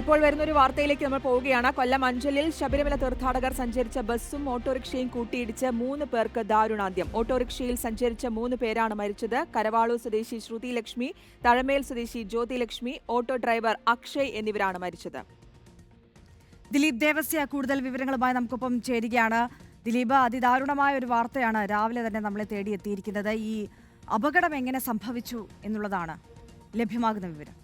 ഇപ്പോൾ വരുന്ന ഒരു വാർത്തയിലേക്ക് നമ്മൾ പോവുകയാണ്. കൊല്ലം അഞ്ചലിൽ ശബരിമല തീർത്ഥാടകർ സഞ്ചരിച്ച ബസ്സും ഓട്ടോറിക്ഷയും കൂട്ടിയിടിച്ച് മൂന്ന് പേർക്ക് ദാരുണാന്ത്യം. ഓട്ടോറിക്ഷയിൽ സഞ്ചരിച്ച മൂന്ന് പേരാണ് മരിച്ചത്. കരവാളൂർ സ്വദേശി ശ്രുതി ലക്ഷ്മി തഴമേൽ സ്വദേശി ജ്യോതി ലക്ഷ്മി ഓട്ടോ ഡ്രൈവർ അക്ഷയ് എന്നിവരാണ് മരിച്ചത്. ദിലീപ് ദേവസ്യ കൂടുതൽ വിവരങ്ങളുമായി നമുക്കൊപ്പം ചേരുകയാണ്. ദിലീപ് അതിദാരുണമായ ഒരു വാർത്തയാണ് രാവിലെ തന്നെ നമ്മളെ തേടിയെത്തിയിരിക്കുന്നത്. ഈ അപകടം എങ്ങനെ സംഭവിച്ചു എന്നുള്ളതാണ് ലഭ്യമാകുന്ന വിവരം.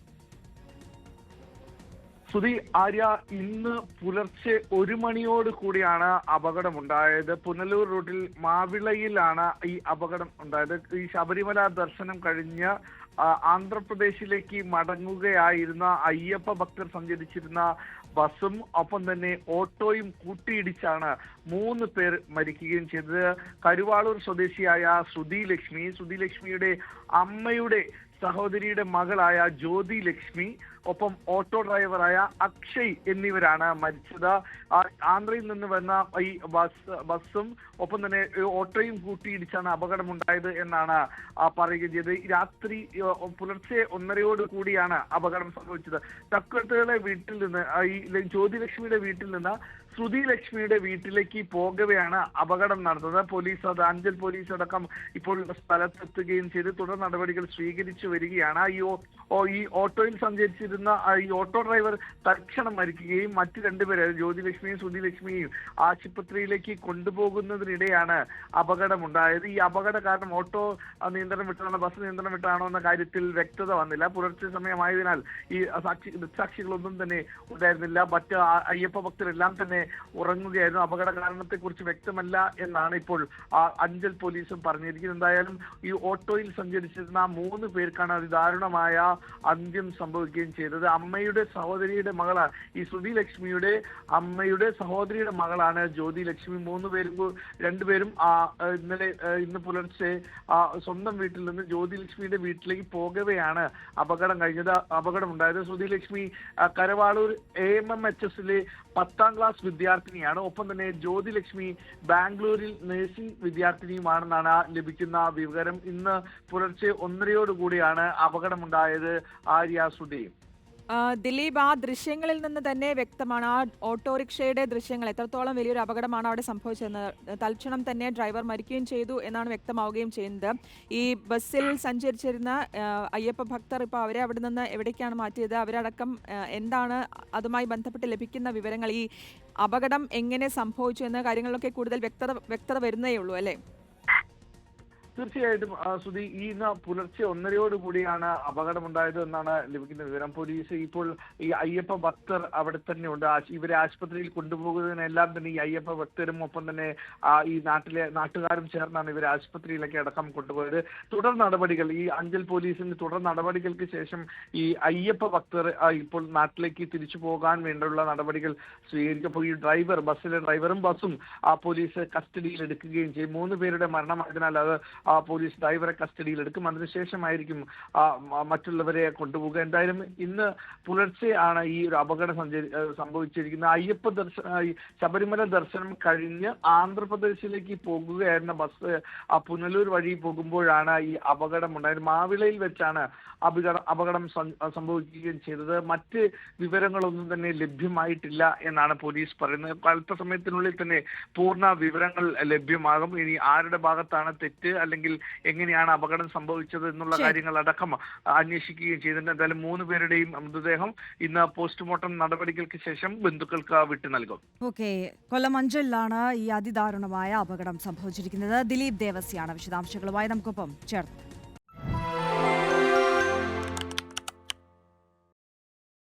സുധി ആര്യ ഇന്ന് പുലർച്ചെ ഒരു മണിയോട് കൂടിയാണ് അപകടമുണ്ടായത്. പുനലൂർ റൂട്ടിൽ മാവിളയിലാണ് ഈ അപകടം ഉണ്ടായത്. ഈ ശബരിമല ദർശനം കഴിഞ്ഞ് ആന്ധ്രപ്രദേശിലേക്ക് ആന്ധ്രാപ്രദേശിലേക്ക് മടങ്ങുകയായിരുന്ന അയ്യപ്പ ഭക്തർ സഞ്ചരിച്ചിരുന്ന ബസ്സും ഒപ്പം തന്നെ ഓട്ടോയും കൂട്ടിയിടിച്ചാണ് മൂന്ന് പേർ മരിക്കുകയും ചെയ്തത്. കരുവാളൂർ സ്വദേശിയായ ശ്രുതി ലക്ഷ്മി ശ്രുതി ലക്ഷ്മിയുടെ അമ്മയുടെ സഹോദരിയുടെ മകളായ ജ്യോതി ലക്ഷ്മി ഒപ്പം ഓട്ടോ ഡ്രൈവറായ അക്ഷയ് എന്നിവരാണ് മരിച്ചത്. ആന്ധ്രയിൽ നിന്ന് വന്ന ഈ ബസ് ബസ്സും ഒപ്പം തന്നെ ഓട്ടോയും കൂട്ടിയിടിച്ചാണ് അപകടമുണ്ടായത് എന്നാണ് പറയുകയും ചെയ്തത്. രാത്രി പുലർച്ചെ ഒന്നരയോട് കൂടിയാണ് അപകടം സംഭവിച്ചത്. തക്കടുത്തുകളെ വീട്ടിൽ നിന്ന് ഈ ജ്യോതിലക്ഷ്മിയുടെ വീട്ടിൽ നിന്ന് ശ്രുതി ലക്ഷ്മിയുടെ വീട്ടിലേക്ക് പോകവെയാണ് അപകടം നടന്നത്. പോലീസ് അത് അഞ്ചൽ പോലീസ് അടക്കം ഇപ്പോൾ സ്ഥലത്തെത്തുകയും ചെയ്ത്. തുടർ നടപടികൾ സ്വീകരിച്ചു വരികയാണ്. ഈ ഓട്ടോയിൽ സഞ്ചരിച്ചിരുന്ന ആ, ഈ ഓട്ടോ ഡ്രൈവർ തൽക്ഷണം മരിക്കുകയും മറ്റു രണ്ടുപേരെ ജ്യോതിലക്ഷ്മിയും ലക്ഷ്മിയും ശ്രുതി ലക്ഷ്മിയും ആശുപത്രിയിലേക്ക് കൊണ്ടുപോകുന്നതിനിടെയാണ് അപകടമുണ്ടായത്. ഈ അപകട കാരണം ഓട്ടോ നിയന്ത്രണം വിട്ടാണോ ബസ് നിയന്ത്രണം വിട്ടാണോ എന്ന കാര്യത്തിൽ വ്യക്തത വന്നില്ല. പുലർച്ചെ സമയമായതിനാൽ ഈ സാക്ഷി ദൃക്സാക്ഷികളൊന്നും തന്നെ ഉണ്ടായിരുന്നില്ല. മറ്റ് അയ്യപ്പ ഭക്തരെല്ലാം തന്നെ ഉറങ്ങുകയായിരുന്നു. അപകട കാരണത്തെക്കുറിച്ച് വ്യക്തമല്ല എന്നാണ് ഇപ്പോൾ അഞ്ചൽ പോലീസും പറഞ്ഞിരിക്കുന്നത്. എന്തായാലും ഈ ഓട്ടോയിൽ സഞ്ചരിച്ചിരുന്ന മൂന്ന് പേർക്കാണ് അതിദാരുണമായ അന്ത്യം സംഭവിക്കുകയും ചെയ്തത് അമ്മയുടെ സഹോദരിയുടെ മകളാണ്. ഈ ശ്രുതി ലക്ഷ്മിയുടെ അമ്മയുടെ സഹോദരിയുടെ മകളാണ് ജ്യോതി ലക്ഷ്മി. മൂന്ന് പേരും രണ്ടുപേരും ഇന്നലെ ഇന്ന് പുലർച്ചെ സ്വന്തം വീട്ടിൽ നിന്ന് ജ്യോതി ലക്ഷ്മിയുടെ വീട്ടിലേക്ക് പോകവെയാണ് അപകടം കഴിഞ്ഞത്. അപകടം ഉണ്ടായത് Shruthi Lakshmi Karavaloor A M M H എസിലെ പത്താം ക്ലാസ് വിദ്യാർത്ഥിനിയാണ്. ഒപ്പം തന്നെ ജ്യോതി ലക്ഷ്മി ബാംഗ്ലൂരിൽ നഴ്സിംഗ് വിദ്യാർത്ഥിനിയുമാണെന്നാണ് ലഭിക്കുന്ന വിവരം. ഇന്ന് പുലർച്ചെ ഒന്നരയോടുകൂടിയാണ് അപകടമുണ്ടായത് ആര്യ ആ, ദിലീപ് ആ ദൃശ്യങ്ങളിൽ നിന്ന് തന്നെ വ്യക്തമാണ്. ആ ഓട്ടോറിക്ഷയുടെ ദൃശ്യങ്ങൾ എത്രത്തോളം വലിയൊരു അപകടമാണ് അവിടെ സംഭവിച്ചതെന്ന്. തൽക്ഷണം തന്നെ ഡ്രൈവർ മരിക്കുകയും ചെയ്തു എന്നാണ് വ്യക്തമാവുകയും ചെയ്യുന്നത്. ഈ ബസ്സിൽ സഞ്ചരിച്ചിരുന്ന അയ്യപ്പ ഭക്തർ ഇപ്പോൾ അവരെ അവിടെ നിന്ന് എവിടേക്കാണ് മാറ്റിയത്? അവരടക്കം എന്താണ് അതുമായി ബന്ധപ്പെട്ട് ലഭിക്കുന്ന വിവരങ്ങൾ? ഈ അപകടം എങ്ങനെ സംഭവിച്ചു എന്ന കാര്യങ്ങളിലൊക്കെ കൂടുതൽ വ്യക്തത വ്യക്തത വരുന്നേ ഉള്ളൂ അല്ലേ? തീർച്ചയായിട്ടും സുധി ഇന്ന് പുലർച്ചെ ഒന്നരയോട് കൂടിയാണ് അപകടമുണ്ടായത് എന്നാണ് ലഭിക്കുന്ന വിവരം. പോലീസ് ഇപ്പോൾ ഈ അയ്യപ്പ ഭക്തർ അവിടെ തന്നെ ഉണ്ട് ഇവരെ ആശുപത്രിയിൽ കൊണ്ടുപോകുന്നതിനെല്ലാം തന്നെ ഈ അയ്യപ്പ ഭക്തരും ഒപ്പം തന്നെ ഈ നാട്ടിലെ നാട്ടുകാരും ചേർന്നാണ് ഇവരെ ആശുപത്രിയിലേക്ക് അടക്കം കൊണ്ടുപോയത്. തുടർ നടപടികൾ ഈ അഞ്ചൽ പോലീസിന്റെ തുടർ നടപടികൾക്ക് ശേഷം ഈ അയ്യപ്പ ഭക്തർ ഇപ്പോൾ നാട്ടിലേക്ക് തിരിച്ചു പോകാൻ വേണ്ടിയുള്ള നടപടികൾ സ്വീകരിക്കും. ഈ ഡ്രൈവർ ബസ്സിലെ ഡ്രൈവറും ബസ്സും ആ പോലീസ് കസ്റ്റഡിയിൽ എടുക്കുകയും ചെയ്യും. മൂന്ന് പേരുടെ മരണമായതിനാൽ അത് പോലീസ് ഡ്രൈവറെ കസ്റ്റഡിയിൽ എടുക്കും. അതിനുശേഷമായിരിക്കും ആ മറ്റുള്ളവരെ കൊണ്ടുപോകുക എന്തായാലും ഇന്ന് പുലർച്ചെ ആണ് ഈ ഒരു അപകടം സഞ്ചരി സംഭവിച്ചിരിക്കുന്നത്. അയ്യപ്പ ദർശന ശബരിമല ദർശനം കഴിഞ്ഞ് ആന്ധ്രാപ്രദേശിലേക്ക് പോകുകയായിരുന്ന ബസ് ആ പുനലൂർ വഴി പോകുമ്പോഴാണ് ഈ അപകടം ഉണ്ടായത്. മാവിളയിൽ വെച്ചാണ് അപകട അപകടം സംഭവിക്കുകയും ചെയ്തത്. മറ്റ് വിവരങ്ങളൊന്നും തന്നെ ലഭ്യമായിട്ടില്ല എന്നാണ് പോലീസ് പറയുന്നത്. അല്പസമയത്തിനുള്ളിൽ തന്നെ പൂർണ വിവരങ്ങൾ ലഭ്യമാകും. ഇനി ആരുടെ ഭാഗത്താണ് തെറ്റ് അല്ലെങ്കിൽ എങ്ങനെയാണ് അപകടം സംഭവിച്ചത് എന്നുള്ള കാര്യങ്ങൾ അടക്കം അന്വേഷിക്കുകയും ചെയ്തിട്ടുണ്ട്. എന്തായാലും മൂന്ന് പേരുടെയും മൃതദേഹം ഇന്ന് പോസ്റ്റ്മോർട്ടം നടപടികൾക്ക് ശേഷം ബന്ധുക്കൾക്ക് വിട്ടു നൽകും. ഓക്കെ. കൊല്ലം അഞ്ചലിലാണ് ഈ അതിദാരുണമായ അപകടം സംഭവിച്ചിരിക്കുന്നത്. ദിലീപ് ദേവസ്യാണ് വിശദാംശങ്ങളുമായി. നമുക്കൊപ്പം ചേർന്നത്